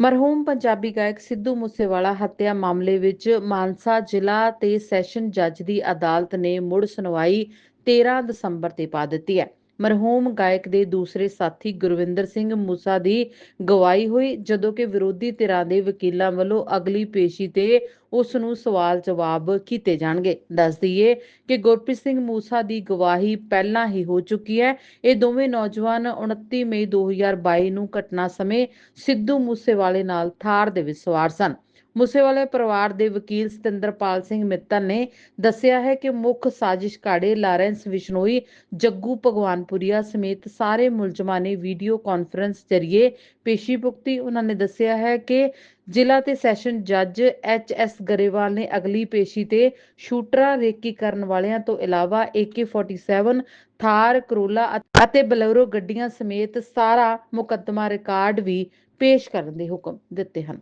ਮਰਹੂਮ ਪੰਜਾਬੀ ਗਾਇਕ ਸਿੱਧੂ ਮੂਸੇਵਾਲਾ ਹੱਤਿਆ ਮਾਮਲੇ ਵਿੱਚ ਮਾਨਸਾ ਜ਼ਿਲ੍ਹਾ ਤੇ ਸੈਸ਼ਨ ਜੱਜ ਦੀ ਅਦਾਲਤ ਨੇ ਮੁੜ ਸੁਣਵਾਈ 13 ਦਸੰਬਰ ਤੇ ਪਾ ਦਿੱਤੀ ਹੈ। ਮਰਹੂਮ ਗਾਇਕ ਦੇ ਦੂਸਰੇ ਸਾਥੀ ਗੁਰਵਿੰਦਰ ਸਿੰਘ ਮੂਸਾ ਦੀ ਗਵਾਹੀ ਹੋਈ, ਜਦੋਂ ਕਿ ਵਿਰੋਧੀ ਧਿਰਾਂ ਦੇ ਵਕੀਲਾਂ ਵੱਲੋਂ ਅਗਲੀ ਪੇਸ਼ੀ ਤੇ ਉਸ ਨੂੰ ਸਵਾਲ ਜਵਾਬ ਕੀਤੇ ਜਾਣਗੇ। ਦੱਸ ਦਈਏ ਕਿ ਗੁਰਪ੍ਰੀਤ ਸਿੰਘ ਮੂਸਾ ਦੀ ਗਵਾਹੀ ਪਹਿਲਾਂ ਹੀ ਹੋ ਚੁੱਕੀ ਹੈ। ਇਹ ਦੋਵੇਂ ਨੌਜਵਾਨ 29 ਮਈ 2022 ਨੂੰ ਘਟਨਾ ਸਮੇਂ ਸਿੱਧੂ ਮੂਸੇਵਾਲੇ ਨਾਲ ਥਾਰ ਦੇ ਵਿੱਚ ਸਵਾਰ ਸਨ। ਮੂਸੇਵਾਲੇ ਪਰਿਵਾਰ ਦੇ ਵਕੀਲ ਸਤਿੰਦਰਪਾਲ ਸਿੰਘ ਮਿੱਤਲ ਨੇ ਦੱਸਿਆ ਹੈ ਕਿ ਮੁੱਖ ਸਾਜ਼ਿਸ਼ ਲਾਰੈਂਸ ਵਿਸ਼ਨੋਈ, ਜੱਗੂ ਭਗਵਾਨਪੁਰੀਆ ਸਮੇਤ ਸਾਰੇ ਮੁਲਜ਼ਮਾਂ ਨੇ ਵੀਡੀਓ ਕਾਨਫਰੰਸ ਜ਼ਰੀਏ ਪੇਸ਼ੀ ਭੁਗਤੀ। ਉਹਨਾਂ ਨੇ ਦੱਸਿਆ ਹੈ ਕਿ ਜ਼ਿਲ੍ਹਾ ਤੇ ਸੈਸ਼ਨ ਜੱਜ ਐਚ ਐਸ ਗਰੇਵਾਲ ਨੇ ਅਗਲੀ ਪੇਸ਼ੀ ਤੇ ਸ਼ੂਟਰਾਂ ਰੇਕੀ ਕਰਨ ਵਾਲਿਆਂ ਤੋਂ ਇਲਾਵਾ AK47 ਥਾਰ, ਕਰੋਲਾ ਅਤੇ ਬਲੈਰੋ ਗੱਡੀਆਂ ਸਮੇਤ ਸਾਰਾ ਮੁਕੱਦਮਾ ਰਿਕਾਰਡ ਵੀ ਪੇਸ਼ ਕਰਨ ਦੇ ਹੁਕਮ ਦਿੱਤੇ ਹਨ।